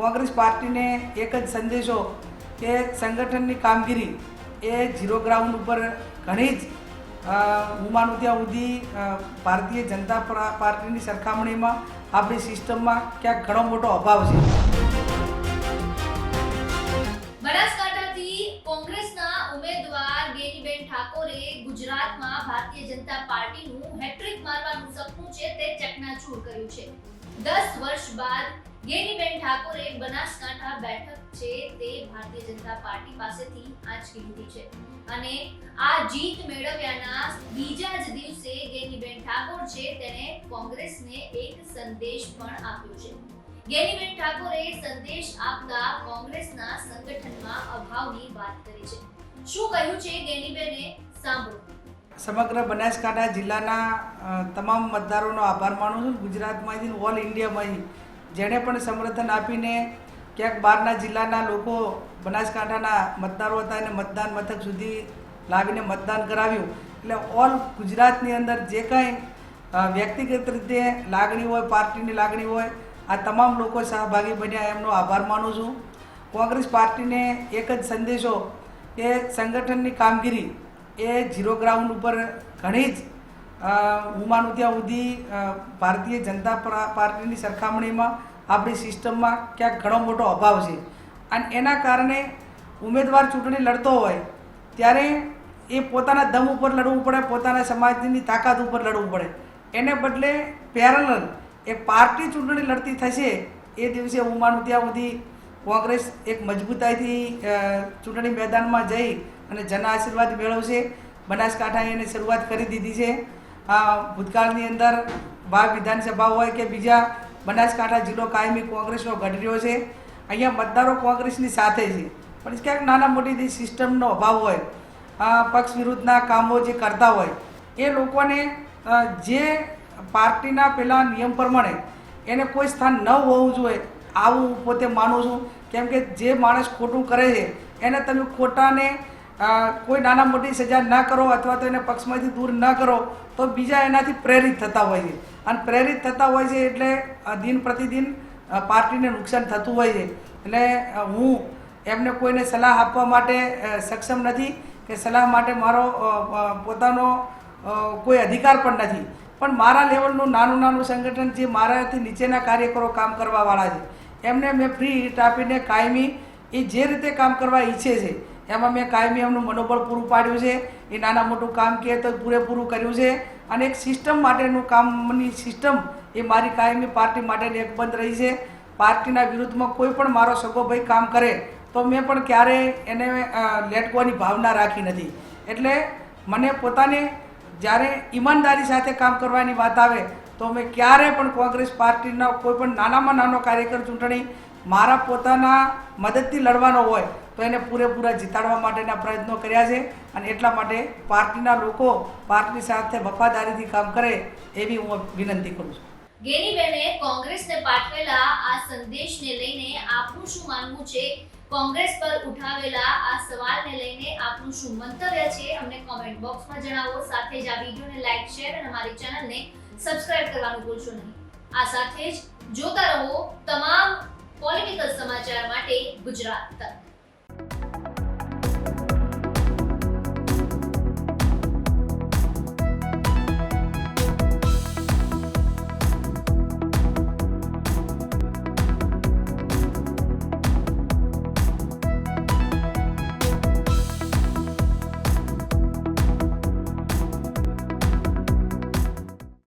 કોંગ્રેસ પાર્ટીને એક જ સંદેશો કે સંગઠનની કામગીરી એ ઝીરો ગ્રાઉન્ડ ઉપર ઘણી જ હુમાનું ત્યાં સુધી ભારતીય જનતા પાર્ટીની સરખામણીમાં, આપણી સિસ્ટમમાં ક્યાંક ઘણો મોટો અભાવ છે. કોંગ્રેસના ઉમેદવાર ગેનીબેન ઠાકોરે ગુજરાતમાં ભારતીય જનતા પાર્ટીનું હેટ્રિક મારવાનું સપનું છે તે ચકનાચૂર કર્યું છે. દસ વર્ષ બાદ ગેનીબેન ઠાકોરે બનાસકાંઠા બેઠક છે તે ભારતીય જનતા પાર્ટી પાસેથી આંચકી લીધી છે. અને આ જીત મેળવ્યાના બીજા જ દિવસે ગેનીબેન ઠાકોર છે તેને કોંગ્રેસને એક સંદેશ પણ આપ્યો છે. ગેનીબેન ઠાકોરે સંદેશ આપતા કોંગ્રેસના સંગઠનમાં અભાવની વાત કરી છે. શું કહ્યું છે ગેનીબેને સાંભળો. સમગ્ર બનાસકાંઠા જિલ્લાના તમામ મતદારોનો આભાર માનું છું. ગુજરાતમાંથી ઓલ ઇન્ડિયામાંથી જેણે પણ સમર્થન આપીને ક્યાંક બહારના જિલ્લાના લોકો બનાસકાંઠાના મતદારો હતા એને મતદાન મથક સુધી લાવીને મતદાન કરાવ્યું. એટલે ઓલ ગુજરાતની અંદર જે કાંઈ વ્યક્તિગત રીતે લાગણી હોય, પાર્ટીની લાગણી હોય, આ તમામ લોકો સહભાગી બન્યા, એમનો આભાર માનું છું. કોંગ્રેસ પાર્ટીને એક જ સંદેશો, કે સંગઠનની કામગીરી એ ઝીરો ગ્રાઉન્ડ ઉપર ઘણી જ હું માનું ત્યાં સુધી ભારતીય જનતા પાર્ટીની સરખામણીમાં આપણી સિસ્ટમમાં ક્યાંક ઘણો મોટો અભાવ છે. અને એના કારણે ઉમેદવાર ચૂંટણી લડતો હોય, ત્યારે એ પોતાના દમ ઉપર લડવું પડે, પોતાના સમાજની તાકાત ઉપર લડવું પડે. એને બદલે પેરેલલ એ પાર્ટી ચૂંટણી લડતી થશે, એ દિવસે હું માનું ત્યાં સુધી કોંગ્રેસ એક મજબૂતાઈથી ચૂંટણી મેદાનમાં જઈ અને જન આશીર્વાદ મેળવશે. બનાસકાંઠાએ એને શરૂઆત કરી દીધી છે. ભૂતકાળની અંદર ભાગ વિધાનસભા હોય કે બીજા બનાસકાંઠા જિલ્લો કાયમી કોંગ્રેસનો ગઢ રહ્યો છે. અહીંયા મતદારો કોંગ્રેસની સાથે છે. પણ ક્યાંક નાના મોટી સિસ્ટમનો અભાવ હોય પક્ષ વિરુદ્ધના કામો જે કરતા હોય, એ લોકોને જે પાર્ટીના પેલા નિયમ પ્રમાણે એને કોઈ સ્થાન ન હોવું જોઈએ, આવું પોતે માનું છું. કેમ કે જે માણસ ખોટું કરે છે, એને તમે ખોટાને કોઈ નાના મોટી સજા ન કરો અથવા તો એને પક્ષમાંથી દૂર ન કરો, તો બીજા એનાથી પ્રેરિત થતા હોય છે. અને પ્રેરિત થતા હોય છે એટલે દિન પ્રતિદિન પાર્ટીને નુકસાન થતું હોય છે. એટલે હું એમને કોઈને સલાહ આપવા માટે સક્ષમ નથી કે સલાહ માટે મારો પોતાનો કોઈ અધિકાર પણ નથી. પણ મારા લેવલનું નાનું નાનું સંગઠન જે મારાથી નીચેના કાર્યકરો કામ કરવાવાળા છે, એમને મેં ફ્રી હિટ આપીને કાયમી એ જે રીતે કામ કરવા ઈચ્છે છે એમાં મેં કાયમી એમનું મનોબળ પૂરું પાડ્યું છે. એ નાના મોટું કામ કહે તો પૂરેપૂરું કર્યું છે. અને એક સિસ્ટમ માટેનું કામની સિસ્ટમ એ મારી કાયમી પાર્ટી માટેની એક બંધ રહી છે. પાર્ટીના વિરુદ્ધમાં કોઈ પણ મારો સગો ભાઈ કામ કરે તો મેં પણ ક્યારેય એને લેટકવાની ભાવના રાખી નથી. એટલે મને પોતાને જ્યારે ઈમાનદારી સાથે કામ કરવાની વાત આવે તો મેં ક્યારે પણ કોંગ્રેસ પાર્ટીના કોઈ પણ નાનામાં નાનો કાર્યકર ચૂંટણી મારા પોતાના મદદથી લડવાનો હોય તો એને પૂરેપૂરા જીતાડવા માટેના પ્રયત્નો કર્યા છે અને એટલા માટે પાર્ટીના લોકો પાર્ટી સાથે વફાદારીથી કામ કરે એવી હું વિનંતી કરું છું. ગેનીબેને કોંગ્રેસને પાઠવેલા આ સંદેશને લઈને આપનું શું માનવું છે? કોંગ્રેસ પર ઉઠાવેલા આ સવાલને લઈને આપનું શું મંતવ્ય છે? અમને કોમેન્ટ બોક્સમાં જણાવો. સાથે જ આ વિડીયોને લાઈક શેર અને અમારી ચેનલને સબસ્ક્રાઇબ કરવાનું ભૂલશો નહીં. આ સાથે જ જોતા રહો તમામ પોલિટિકલ સમાચાર માટે ગુજરાત તક.